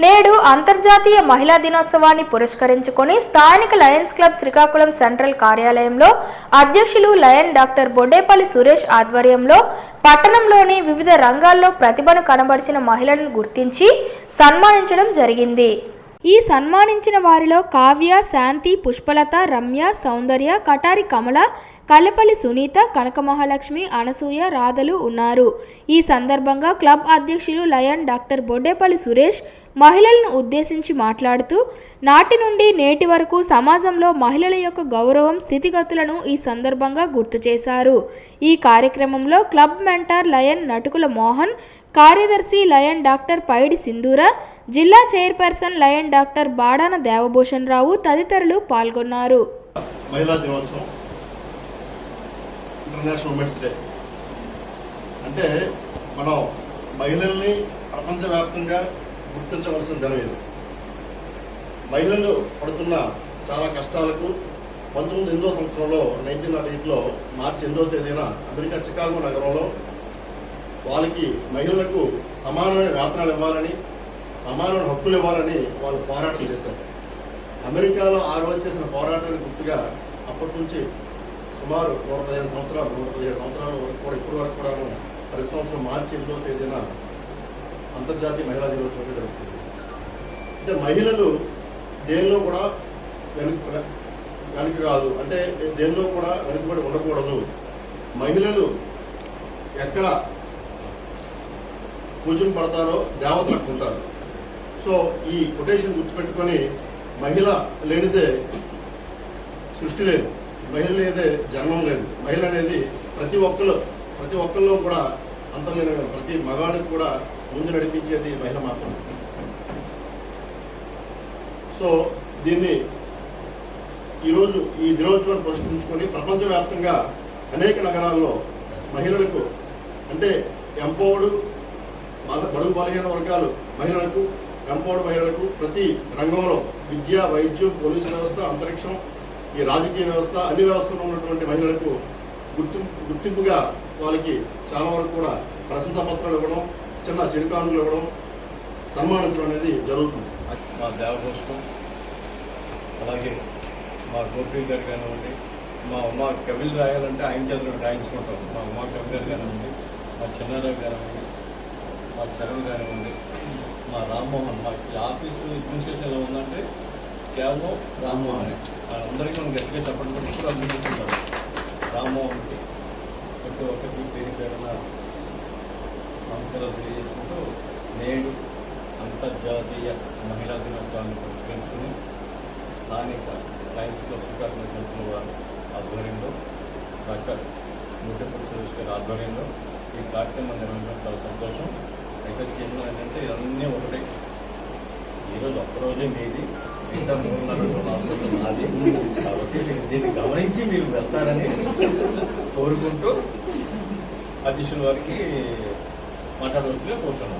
నేడు అంతర్జాతీయ మహిళా దినోత్సవాన్ని పురస్కరించుకొని స్థానిక లయన్స్ క్లబ్ శ్రీకాకుళం సెంట్రల్ కార్యాలయంలో అధ్యక్షులు లయన్ డాక్టర్ బొడ్డేపల్లి సురేష్ ఆధ్వర్యంలో పట్టణంలోని వివిధ రంగాల్లో ప్రతిభను కనబరిచిన మహిళలను గుర్తించి సన్మానించడం జరిగింది. ఈ సన్మానించిన వారిలో కావ్య శాంతి పుష్పలత రమ్య సౌందర్య కటారి కమల కల్లపల్లి సునీత కనక మహాలక్ష్మి అనసూయ రాధలు ఉన్నారు. ఈ సందర్భంగా క్లబ్ అధ్యక్షులు లయన్ డాక్టర్ బొడ్డేపల్లి సురేష్ మహిళలను ఉద్దేశించి మాట్లాడుతూ నాటి నుండి నేటి వరకు సమాజంలో మహిళల యొక్క గౌరవం స్థితిగతులను ఈ సందర్భంగా గుర్తు చేశారు. ఈ కార్యక్రమంలో club mentor lion Natukula Mohan కార్యదర్శి లయన్ డాక్టర్ పైడి సింధూర జిల్లా chairperson lion doctor Badana Devabhushan Rao తదితరులు పాల్గొన్నారు. మహిళా దినోత్సవం ఇంటర్నేషనల్ ఉమెన్స్ డే అంటే మనం మహిళల్ని ప్రపంచవ్యాప్తంగా గుర్తించవలసిన దినం ఇది. మహిళలు పడుతున్న చాలా కష్టాలకు పంతొమ్మిది ఎనిమిదో సంవత్సరంలో నైన్టీన్ నాట్ ఎయిట్లో మార్చి ఎనిమిదో తేదీన అమెరికా చికాగో నగరంలో వాళ్ళకి మహిళలకు సమానమైన వేతనాలు ఇవ్వాలని సమానమైన హక్కులు ఇవ్వాలని వాళ్ళు పోరాటం చేశారు. అమెరికాలో ఆ రోజు చేసిన పోరాటానికి గుర్తుగా అప్పటి నుంచి సుమారు నూట పదిహేను సంవత్సరాలు నూట పదిహేడు సంవత్సరాల వరకు కూడా ఇప్పటి వరకు కూడా ప్రతి సంవత్సరం మార్చి ఎనిమిదవ తేదీన అంతర్జాతీయ మహిళా దినోత్సవం జరుగుతుంది. అంటే మహిళలు దేనిలో కూడా వెనుక వెనుక కాదు. అంటే దేనిలో కూడా వెనుకబడి ఉండకూడదు. మహిళలు ఎక్కడ పూజలు పడతారో దేవతలు అక్కడ ఉంటారు. సో ఈ కొటేషన్ గుర్తుపెట్టుకొని మహిళ లేనిదే సృష్టి లేదు. మహిళ అనేది జన్మం లేదు. మహిళ అనేది ప్రతి ఒక్కరు ప్రతి ఒక్కరిలో కూడా అంతర్లీనంగా ప్రతి మగాడికి కూడా ముందు నడిపించేది మహిళ మాత్రమే. సో దీన్ని ఈరోజు ఈ దినోత్సవాన్ని పురస్కరించుకొని ప్రపంచవ్యాప్తంగా అనేక నగరాల్లో మహిళలకు అంటే ఎంపవర్డ్ బడుగు బలహీన వర్గాలు మహిళలకు ఎంపోడు మహిళలకు ప్రతి రంగంలో విద్య వైద్యం పోలీసు వ్యవస్థ అంతరిక్షం ఈ రాజకీయ వ్యవస్థ అన్ని వ్యవస్థలో ఉన్నటువంటి మహిళలకు గుర్తింపు గుర్తింపుగా వాళ్ళకి చాలా వరకు కూడా ప్రశంసా పత్రాలు ఇవ్వడం చిన్న చిరుకానులు ఇవ్వడం సన్మానించడం అనేది జరుగుతుంది. మా దేవభోషం అలాగే మా గోపి గారు కానివ్వండి మా అమ్మ కవిలు రాయాలంటే ఆయన చేతులు రాయించుకుంటాం మా అమ్మ కవి గారు కానివ్వండి మా చిన్నారావు కానివ్వండి మా చరణ్ కానివ్వండి మా రామ్మోహన్ మా ఈ ఆఫీసు అడ్మినిస్ట్రేషన్ ఎలా ఉందంటే కేవలం రామ్మోహన్ వాళ్ళందరికీ మనం గట్టిగా చెప్పడం కూడా ఇప్పుడు అభినందిస్తుంటారు రామ్మోహన్కి ప్రతి ఒక్కరికి పేరు పేరున నమస్కారాలు తెలియజేసుకుంటూ నేడు అంతర్జాతీయ మహిళా దినోత్సవాన్ని పురస్కరించుకుని స్థానిక లయన్స్ క్లబ్ శ్రీకాకుళం సెంటర్ వారి ఆధ్వర్యంలో డాక్టర్ ముట్టపల్లి సురేష్ గారి ఆధ్వర్యంలో ఈ కార్యక్రమం నిర్వహించడం చాలా సంతోషం. అయితే చిన్న ఏంటంటే ఇవన్నీ ఒకటే. ఈరోజు ఒక్కరోజే మీది. మిగతా మూడున్నర కాబట్టి నేను దీన్ని గమనించి మీరు వెళ్తారని కోరుకుంటూ అధ్యక్షుల వారికి మాట్లాడవలసిందిగా కూర్చున్నాం